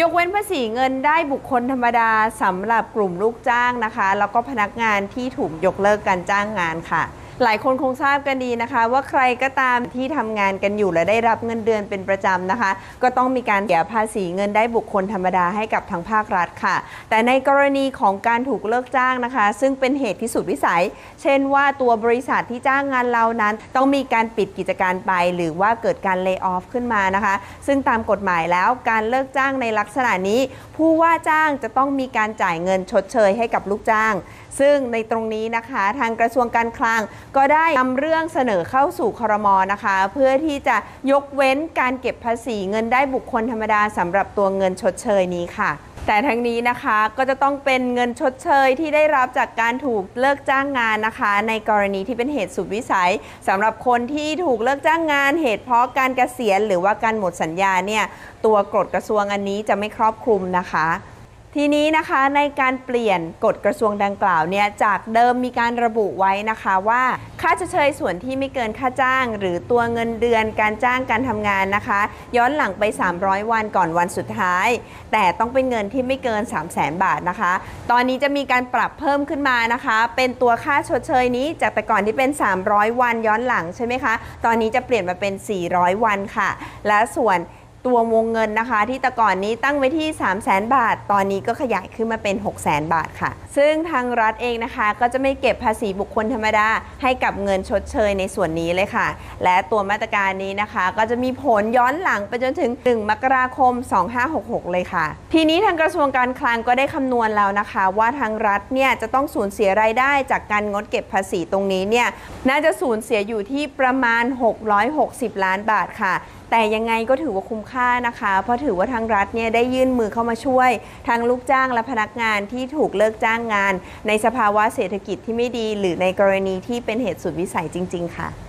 ยกเว้นภาษีเงินได้บุคคลธรรมดาสำหรับกลุ่มลูกจ้างนะคะ แล้วก็พนักงานที่ถูกยกเลิกการจ้างงานค่ะ หลายคนคงทราบกันดีนะคะ ว่าใครก็ตามที่ทำงานกันอยู่และได้รับเงินเดือนเป็นประจำนะคะ ก็ต้องมีการเสียภาษีเงินได้บุคคลธรรมดาให้กับทางภาครัฐค่ะ แต่ในกรณีของการถูกเลิกจ้างนะคะ ซึ่งเป็นเหตุที่สุดวิสัย เช่นว่าตัวบริษัทที่จ้างงานเรานั้น ต้องมีการปิดกิจการไป หรือว่าเกิดการเลิกออฟขึ้นมานะคะ ซึ่งตามกฎหมายแล้วการเลิกจ้างในลักษณะนี้ ผู้ว่าจ้างจะต้องมีการจ่ายเงินชดเชยให้กับลูกจ้าง ซึ่งในตรงนี้นะคะ ทางกระทรวงการคลังก็ได้นำเรื่องเสนอเข้าสู่ครมนะคะ เพื่อที่จะยกเว้นการเก็บภาษีเงินได้บุคคลธรรมดาสำหรับตัวเงินชดเชยนี้ค่ะแต่ทั้งนี้นะคะก็จะต้องเป็นเงินชดเชยที่ได้รับจากการถูกเลิกจ้างงานนะคะ ในกรณีที่เป็นเหตุสุดวิสัยสำหรับคนที่ถูกเลิกจ้างงาน เหตุเพราะการเกษียณหรือว่าการหมดสัญญาเนี่ยตัวกฎกระทรวงอันนี้จะไม่ครอบคลุมนะคะ ทีนี้นะคะในการเปลี่ยนกฎกระทรวงดังกล่าวเนี่ยจากเดิมมีการระบุไว้นะคะว่า ค่าชดเชยส่วนที่ไม่เกินค่าจ้าง หรือตัวเงินเดือนการจ้างการทำงานนะคะ ย้อนหลังไป 300 วันก่อนวันสุดท้าย แต่ต้องเป็นเงินที่ไม่เกิน 3 0 0 0 0 0บาทนะคะ ตอนนี้จะมีการปรับเพิ่มขึ้นมานะคะ เป็นตัวค่าชดเชยนี้จากแต่ก่อนที่เป็น 300 วันย้อนหลังใช่ไหมคะตอนนี้จะเปลี่ยนมาเป็น 400 วันค่ะ และส่วน ตัววงเงินนะคะ ที่แต่ก่อนนี้ตั้งไว้ที่ 3 0 0 0 0 0 บาท ตอนนี้ก็ขยายขึ้นมาเป็น 6 0 0 0 0 บาทค่ะ ซึ่งทางรัฐเองนะคะ ก็จะไม่เก็บภาษีบุคคลธรรมดา ให้กับเงินชดเชยในส่วนนี้เลยค่ะ และตัวมาตรการนี้นะคะ ก็จะมีผลย้อนหลังไปจนถึง 1 มกราคม 2566 เลยค่ะ ทีนี้ทางกระทรวงการคลังก็ได้คำนวณแล้วนะคะ ว่าทางรัฐเนี่ยจะต้องสูญเสียรายได้จากการงดเก็บภาษีตรงนี้เนี่ยน่าจะสูญเสียอยู่ที่ประมาณ 660 ล้านบาทค่ะ แต่ยังไงก็ถือว่าคุ้มค่านะคะ เพราะถือว่าทางรัฐเนี่ยได้ยื่นมือเข้ามาช่วยทางลูกจ้างและพนักงานที่ถูกเลิกจ้างงาน ในสภาวะเศรษฐกิจที่ไม่ดี หรือในกรณีที่เป็นเหตุสุดวิสัยจริง ๆ ค่ะ